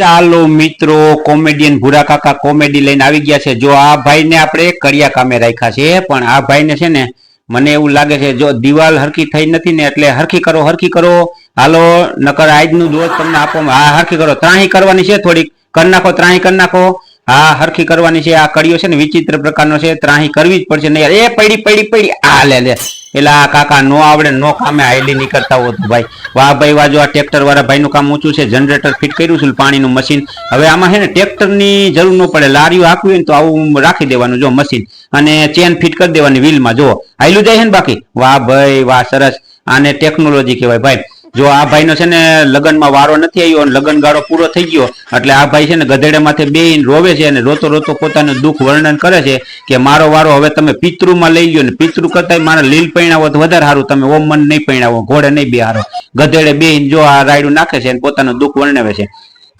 ચાલો મિત્રો કોમેડિયન ભૂરા કાકા કોમેડી લઈને આવી ગયા છે. જો આ ભાઈને આપણે કડિયા કામે રાખ્યા છે, પણ આ ભાઈને છે ને મને એવું લાગે છે, જો દિવાલ હરખી થઈ નથી ને એટલે હરખી કરો હરખી કરો. હાલો, નકર આજનું દોષ તમને આપો. હા, હરખી કરો. ત્રાહી કરવાની છે થોડીક. કરી નાખો, ત્રાહી કરી નાખો. હા, હરખી કરવાની છે. આ કડિયો છે ને વિચિત્ર પ્રકારનો છે. ત્રાહી કરવી જ પડશે. નહીં, એ પડી પડી પડી. આ, લે લે. એટલે આ કાકા નો આવડે નો કામે હાઈલી નીકળતા હોત ભાઈ. વાહ ભાઈ, વાહ, જો આ ટ્રેક્ટર વાળા ભાઈનું કામ ઊંચું છે જનરેટર ફિટ કર્યું છે પાણીનું મશીન હવે આમાં છે ને ટ્રેક્ટરની જરૂર ન પડે, લારીઓ હાંકવી હોય તો આવું રાખી દેવાનું, જો મશીન અને ચેન ફિટ કરી દેવાની વ્હીલમાં જો હાઈલું જાય છે ને બાકી? વાહ ભાઈ, વાહ, સરસ. આને ટેકનોલોજી કહેવાય ભાઈ. જો આ ભાઈનો છે ને લગ્નમાં વારો નથી આવ્યો અને લગ્ન ગાળો પૂરો થઈ ગયો, એટલે આ ભાઈ છે ને ગધેડે માથે બેહીને રોવે છે અને રોતો રોતો પોતાનું દુઃખ વર્ણન કરે છે કે મારો વારો હવે તમે પિતૃમાં લઈ ગયો ને પિતૃ કરતા મારા લીલ પૈણાવો તો વધારે સારું, તમે ઓમ મન નહીં પૈણાવો, ઘોડે નહીં બેહારો. ગધેડે બે જો આ રાયડું નાખે છે અને પોતાનું દુઃખ વર્ણવે છે.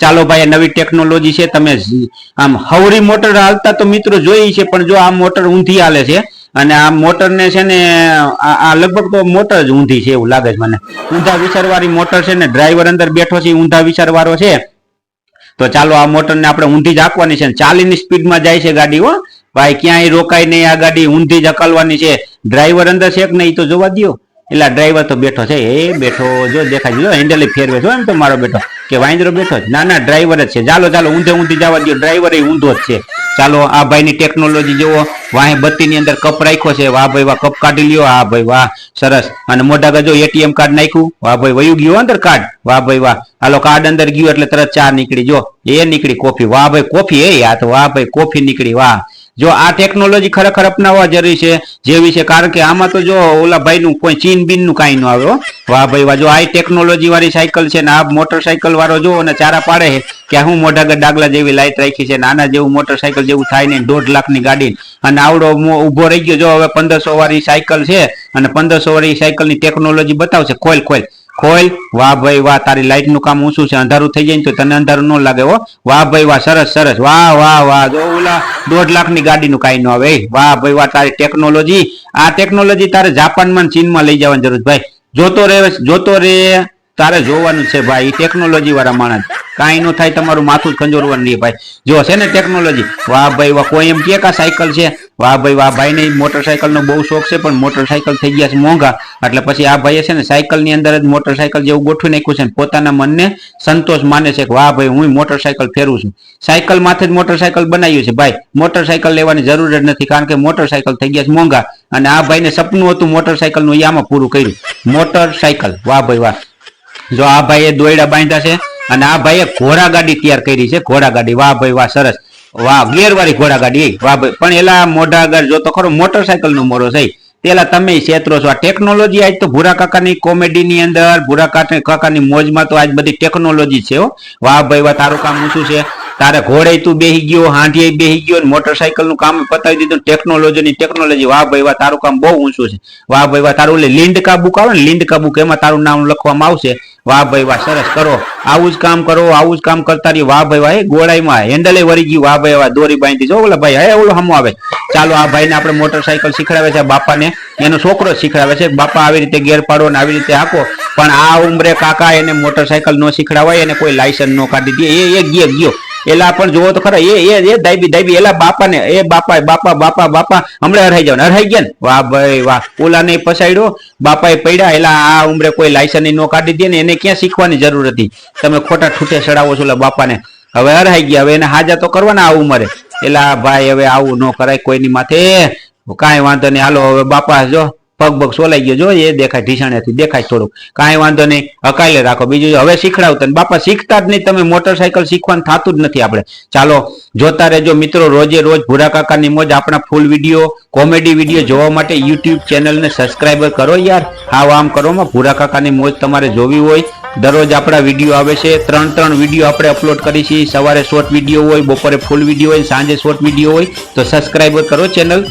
ચાલો ભાઈ નવી ટેકનોલોજી છે, તમે આમ હવરી મોટર હાલતા તો મિત્રો જોઈ છે, પણ જો આ મોટર ઊંધી હાલે છે અને આ મોટર ને છે ને, આ લગભગ તો મોટર જ ઊંધી છે એવું લાગે છે મને. ઊંધા વિસરવાળી મોટર છે ને, ડ્રાઈવર અંદર બેઠો છે ઊંધા વિચારવાળો છે. તો ચાલો આ મોટર ને આપણે ઊંધી જ આપવાની છે ચાલીની સ્પીડમાં જાય છે ગાડી, હો. ભાઈ, ક્યાંય રોકાય નહીં આ ગાડી, ઊંધી જ અકલવાની છે. ડ્રાઈવર અંદર છે કે નહીં તો જોવા દો એટલે ડ્રાઈવર તો બેઠો છે, એ બેઠો, જો દેખાય જો હેન્ડલ ફેરવે છો એમ તો મારો બેઠો. કે વાંદરો બેઠો છે. ના ના, ડ્રાઈવર જ છે. ચાલો ચાલો, ઊંધે ઊંધી જવા દો ડ્રાઈવર એ ઊંધો જ છે. ચાલો, આ ભાઈની ટેકનોલોજી જુઓ. વાહે બત્તીની અંદર કપ રાખ્યો છે. વાહ ભાઈ વાહ, કપ કાઢી લ્યો. હા ભાઈ વાહ, સરસ. અને મોઢા ગજો એટીએમ કાર્ડ નાખ્યું. વાહ ભાઈ વયું ગયું અંદર કાર્ડ? વાહ ભાઈ વાહ. હાલો કાર્ડ અંદર ગયું એટલે તરત ચા નીકળી. જો, એ નીકળી કોફી. વાહ ભાઈ, કોફી એ તો વાહ ભાઈ, કોફી નીકળી. વાહ. જો આ ટેકનોલોજી ખરેખર અપનાવવા જરૂરી છે, જેવી છે. કારણ કે આમાં તો જો ઓલા ભાઈ નું કોઈ ચીન બીનનું કાંઈ ન આવે વાહ ભાઈ વાહ. જો આ ટેકનોલોજી વાળી સાયકલ છે ને આ મોટરસાયકલ વાળો જો અને ચારા પાડે છે કે હું મોઢા ડાગલા જેવી લાઈટ રાખી છે નાના જેવું મોટરસાયકલ જેવું થાય ને દોઢ લાખની ગાડી અને આવડો ઊભો રહી ગયો. જો હવે પંદરસો વાળી સાયકલ છે અને પંદરસો વાળી સાયકલની ટેકનોલોજી બતાવશે. ખોલ ખોલ. ખોલ. વાહ ભાઈ વાહ, તારી લાઈટનું કામ ઊંચું છે. અંધારું થઈ જાય ને તો તને અંધારું ન લાગે હો. વાહ ભાઈ વાહ, સરસ સરસ. વાહ વાહ વાહ. જો ઓલા દોઢ લાખની ગાડી નું કાંઈ ન આવે. વાહ ભાઈ વાહ, તારી ટેકનોલોજી. આ ટેકનોલોજી તારે જાપાનમાં ચીન ચીનમાં લઈ જવાની જરૂર ભાઈ. જોતો રહે જોતો રે તારે જોવાનું છે ભાઈ ટેકનોલોજી વાળા માણસ. કાંઈ ન થાય, તમારું માથું ખંજોરવાનું નહીં ભાઈ. જો છે ને ટેકનોલોજી વાહ ભાઈ, વાહ, કોઈ એમ કે કા સાયકલ છે? વાહ ભાઈ વાહ ભાઈ ને મોટરસાયકલ નો બહુ શોખ છે, પણ મોટરસાયકલ થઈ ગયા છે મોંઘા. એટલે પછી આ ભાઈએ છે ને સાયકલની અંદર જ મોટરસાયકલ જેવું ગોઠવી નાખ્યું છે પોતાના મનને સંતોષ માને છે કે વાહ ભાઈ હું મોટરસાયકલ ફેરું છું. સાયકલ માથે જ મોટરસાયકલ બનાવ્યું છે ભાઈ. મોટરસાયકલ લેવાની જરૂર જ નથી, કારણ કે મોટરસાયકલ થઈ ગયા છે મોંઘા. અને આ ભાઈને સપનું હતું મોટરસાયકલનું ઈ આમાં પૂરું કર્યું. મોટરસાયકલ. વાહ ભાઈ, વાહ. જો આ ભાઈએ દોયડા બાંધ્યા છે અને આ ભાઈએ ઘોડા ગાડી તૈયાર કરી છે, ઘોડા ગાડી. વાહ ભાઈ, વાહ, સરસ. વાહ, ગેરવાળી ઘોડા ગાડી વાહ ભાઈ, પણ એલા મોઢા આગળ જો તો ખરો મોટરસાયકલ નો મોરો છે. પેલા તમે છેતરો છો. આ ટેકનોલોજી આજ તો ભૂરા કાકાની કોમેડી ની અંદર, ભૂરા કાકાની મોજમાં તો આજ બધી ટેકનોલોજી છે, હો. વાહ ભાઈ, વાહ, તારું કામ ઊંચું છે. તારે ઘોડે તું બેહી ગયો, હાંઢીએ બેહી ગયો મોટરસાયકલનું કામ પતાવી દીધું ટેકનોલોજી ની ટેકનોલોજી વાહ ભાઈ, વાહ, તારું કામ બહુ ઊંચું છે. વાહ ભાઈ, વાહ, તારું લીંડકા બુક આવે ને લીંડ કા બુક, એમાં તારું નામ લખવામાં આવશે. વાહ ભાઈ વાહ, સરસ કરો. આવું જ કામ કરો, આવું જ કામ કરતા રહી વાહ ભાઈ વાહ ગોળાઈમાં હેન્ડલે વળી ગયું. વાહ ભાઈ વાહ, દોરી બાંધી જો ઓલા ભાઈ, હે ઓલો હમો આવે. ચાલો, આ ભાઈને આપણે મોટરસાયકલ શીખડાવે છે, બાપાને. એનો છોકરો શીખડાવે છે. બાપા આવી રીતે ગેર પાડો ને આવી રીતે હાકો. પણ આ ઉંમરે કાકા એને મોટરસાયકલ નો શીખડાવાય, એને કોઈ લાયસન્સ નો કાઢી દે. એ ગયો ગયો. એલા પણ જોવો તો ખરા, એ એ એ દાઈબી દાઈબી એલા બાપા ને એ બાપા બાપા બાપા બાપા, હમણાં હરાઈ જાવ હરાઈ ગયા ને? વાહ ભાઈ, વાહ ઓલા ને પસાડ્યો બાપા એ પડ્યા, એલા આ ઉમરે કોઈ લાયસન્સ નો કાઢી દે ને એને ક્યાં શીખવાની જરૂર હતી? તમે ખોટા ઠૂઠે ચડાવો છો બાપા બાપાને. હવે હરાઈ ગયા, હવે એને હાજા તો કરવાના આ ઉંમરે. એલા ભાઈ, હવે આવું ન કરાય, કોઈની માથે. કાંઈ વાંધો નહીં, હાલો, હવે બાપા જો પગ પગ સોલાઈ ગયો. જો એ દેખાય ઢીસાણેથી દેખાય થોડુંક. કાંઈ વાંધો નહીં અકાલે રાખો. બીજું હવે શીખડાવતા બાપા, શીખતા જ નહીં. તમે મોટરસાયકલ શીખવાનું થતું જ નથી આપણે. ચાલો, જોતા રહેજો મિત્રો. રોજે રોજ ભૂરા કાકાની મોજ, આપણા ફૂલ વીડિયો, કોમેડી વીડિયો જોવા માટે યુટ્યુબ ચેનલને સબસ્ક્રાઈબર કરો યાર. હા, આમ કરોમાં ભૂરા કાકાની મોજ તમારે જોવી હોય. દરરોજ આપણા વીડિયો આવે છે. ત્રણ ત્રણ વીડિયો આપણે અપલોડ કરી છીએ. સવારે શોર્ટ વીડિયો હોય, બપોરે ફૂલ વીડિયો હોય, સાંજે શોર્ટ વીડિયો હોય. તો સબસ્ક્રાઈબર કરો ચેનલ.